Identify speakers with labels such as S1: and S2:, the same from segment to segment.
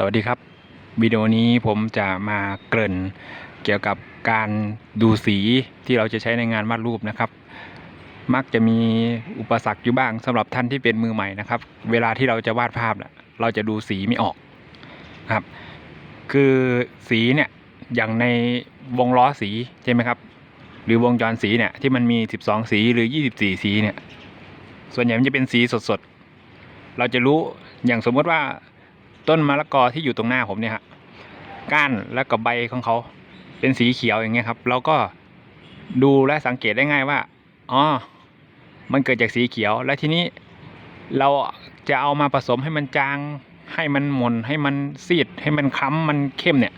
S1: สวัสดีครับ วิดีโอนี้ผมจะมาเกริ่นเกี่ยวกับการดูสีที่เราจะใช้ในงานวาดรูปนะครับ มักจะมีอุปสรรคอยู่บ้างสำหรับท่านที่เป็นมือใหม่นะครับ เวลาที่เราจะวาดภาพน่ะเราจะดูสีไม่ออกครับ คือสีเนี่ยอย่างในวงล้อสีใช่ไหมครับ หรือวงจรสีเนี่ยที่มันมี 12 สีหรือ 24 สีเนี่ยส่วนใหญ่มันจะเป็นสีสดๆเราจะรู้อย่างสมมติว่า ต้นมะละกอที่อยู่ตรงหน้าผมเนี่ยฮะก้านแล้วก็ใบของเขาเป็นสีเขียวอย่างเงี้ยครับเราก็ดูและสังเกตได้ง่ายว่าอ๋อมันเกิดจากสีเขียว และทีนี้เราจะเอามาผสมให้มันจางให้มันหม่นให้มันซีดให้มันค้ำมันเข้มเนี่ย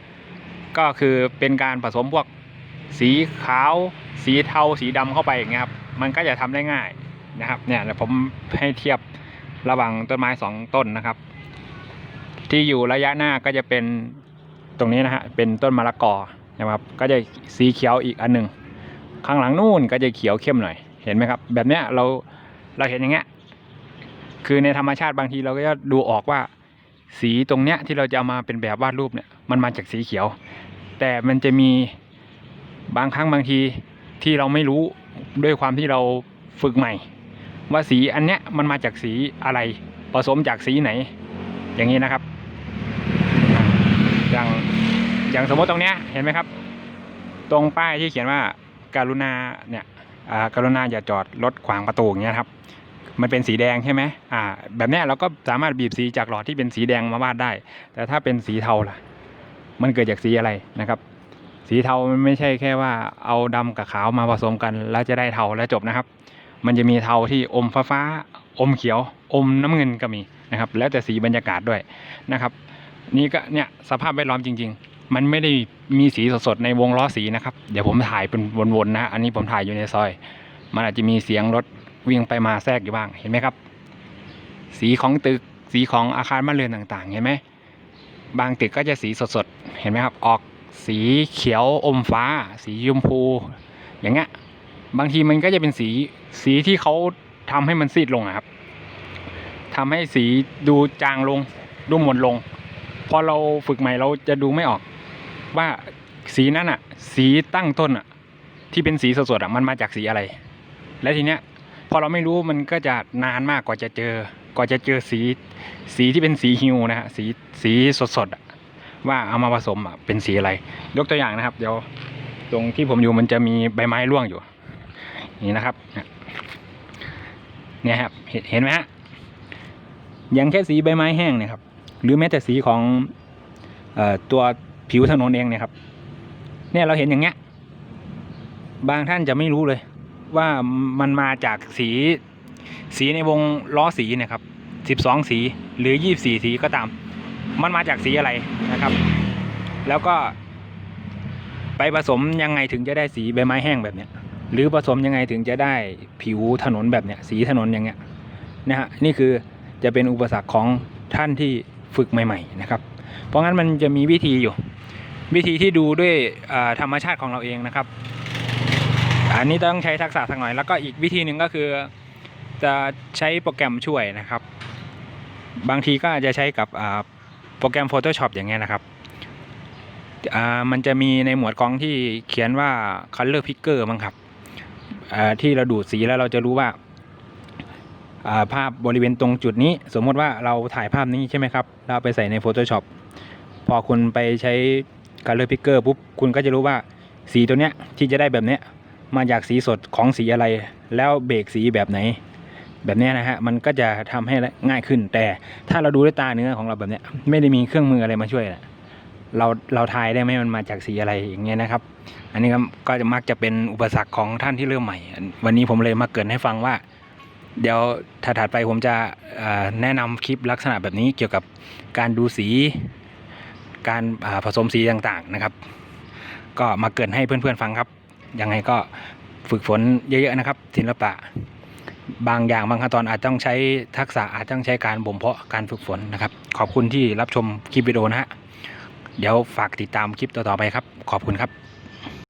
S1: ก็คือเป็นการผสมพวกสีขาว สีเทาสีดำเข้าไปอย่างเงี้ยครับมันก็จะทำได้ง่ายนะครับเนี่ยเดี๋ยวผมให้เทียบระหว่างต้นไม้สองต้นนะครับ ที่อยู่ระยะหน้าก็จะเป็นตรงนี้นะฮะเป็นต้นมะละกอนะครับก็จะสีเขียวอีกอันหนึ่งข้างหลังนู่นก็จะเขียวเข้มหน่อยเห็นไหมครับ แบบเนี้ยเราเราเห็นอย่างเงี้ยคือในธรรมชาติบางทีเราก็จะดูออกว่า สีตรงเนี้ยที่เราจะเอามาเป็นแบบวาดรูปเนี่ยมันมาจากสีเขียว แต่มันจะมีบางครั้งบางทีที่เราไม่รู้ด้วยความที่เราฝึกใหม่ ว่าสีอันเนี้ยมันมาจากสีอะไรผสมจากสีไหน อย่างนี้นะครับ อย่างอย่างสมมติตรงเนี้ยเห็นไหมครับ ตรงป้ายที่เขียนว่าการุณาเนี่ยการุณาอย่าจอดรถขวางประตูอย่างเงี้ยครับ มันเป็นสีแดงใช่ไหมอ่า แบบเนี้ยเราก็สามารถบีบสีจากหลอดที่เป็นสีแดงมาวาดได้ แต่ถ้าเป็นสีเทาล่ะ มันเกิดจากสีอะไรนะครับ สีเทามันไม่ใช่แค่ว่าเอาดำกับขาวมาผสมกันแล้วจะได้เทาแล้วจบนะครับ มันจะมีเทาที่อมฟ้าฟ้า อมเขียว อมน้ำเงินก็มีนะครับ แล้วแต่สีบรรยากาศด้วยนะครับ นี่ก็เนี่ยสภาพแวดล้อมจริง ๆ มันไม่ได้มีสีสดๆในวงล้อสีนะครับ เดี๋ยวผมถ่ายเป็นวนๆนะ อันนี้ผมถ่ายอยู่ในซอย มันอาจจะมีเสียงรถวิ่งไปมาแทรกอยู่บ้าง เห็นไหมครับ สีของตึก สีของอาคารบ้านเรือนต่างๆ เห็นไหม บางตึกก็จะสีสดๆ เห็นไหมครับ ออกสีเขียวอมฟ้า สีชมพู อย่างเงี้ย บางทีมันก็จะเป็นสี สีที่เขาทำให้มันซีดลงอะครับทำให้สีดูจางลง ดูหมดลง พอเราฝึกใหม่เราจะดูไม่ออกว่าสีนั้นอะสีตั้งต้นอะที่เป็นสีสดๆอะมันมาจากสีอะไร และทีเนี้ยพอเราไม่รู้มันก็จะนานมากกว่าจะเจอ กว่าจะเจอสีสีที่เป็นสีฮิวนะฮะสีสีสดๆอะว่าเอามาผสมอะเป็นสีอะไร ยกตัวอย่างนะครับ เดี๋ยวตรงที่ผมอยู่มันจะมีใบไม้ร่วงอยู่ นี่นะครับเนี่ยครับเห็นเห็นไหมฮะอย่างแค่สีใบไม้แห้งเนี่ยครับ หรือแม้แต่สีของอตัวผิวถนนเองเนี่ยครับ เนี่ยเราเห็นอย่างเงี้ย บางท่านจะไม่รู้เลย ว่ามันมาจากสีสีในวงล้อสีเนะครับสิบสองสีหรือยี่บสี่สีก็ตาม มันมาจากสีอะไรนะครับ แล้วก็ไปผสมยังไงถึงจะได้สีใบไม้แห้งแบบเนี้ย หรือผสมยังไงถึงจะได้ผิวถนนแบบเนี้ย สีถนนอย่างเงี้ยนะฮะนี่คือจะเป็นอุปสรรคของท่านที่ ฝึกใหม่ๆนะครับ เพราะงั้นมันจะมีวิธีอยู่ วิธีที่ดูด้วยธรรมชาติของเราเองนะครับ อันนี้ต้องใช้ทักษะสักหน่อย แล้วก็อีกวิธีหนึ่งก็คือจะใช้โปรแกรมช่วยนะครับ บางทีก็อาจจะใช้กับโปรแกรม Photoshop อย่างเงี้ยนะครับอ่ามันจะมีในหมวดกองที่เขียนว่า color picker มั้งครับอ่าที่เราดูดสีแล้วเราจะรู้ว่า ภาพบริเวณตรงจุดนี้ สมมติว่าเราถ่ายภาพนี้ใช่ไหมครับ เราไปใส่ใน Photoshop พอคุณไปใช้ color picker ปุ๊บ คุณก็จะรู้ว่าสีตัวเนี้ยที่จะได้แบบเนี้ยมาจากสีสดของสีอะไร แล้วเบรกสีแบบไหน แบบเนี้ยนะฮะ มันก็จะทำให้ง่ายขึ้น แต่ถ้าเราดูด้วยตาเนื้อของเราแบบเนี้ยไม่ได้มีเครื่องมืออะไรมาช่วยนะเราเราทายได้ไหมมันมาจากสีอะไรอย่างเงี้ยนะครับ อันนี้ก็ก็จะมักจะเป็นอุปสรรคของท่านที่เริ่มใหม่ วันนี้ผมเลยมาเกินให้ฟังว่า เดี๋ยวถัดไปผมจะแนะนำคลิปลักษณะแบบนี้เกี่ยวกับการดูสี การาผสมสีต่างๆนะครับ ก็มาเกินให้เพื่อนๆฟังครับ ยังไงก็ฝึกฝนเยอะๆนะครับ ศิลปะ บางอย่างบางขั้นตอนอาจต้องใช้ทักษะอาจต้องใช้การบ่มเพาะการฝึกฝนนะครับ ขอบคุณที่รับชมคลิปวิดีโอนะฮะเดี๋ยวฝากติดตามคลิปต่อๆไปครับ ขอบคุณครับ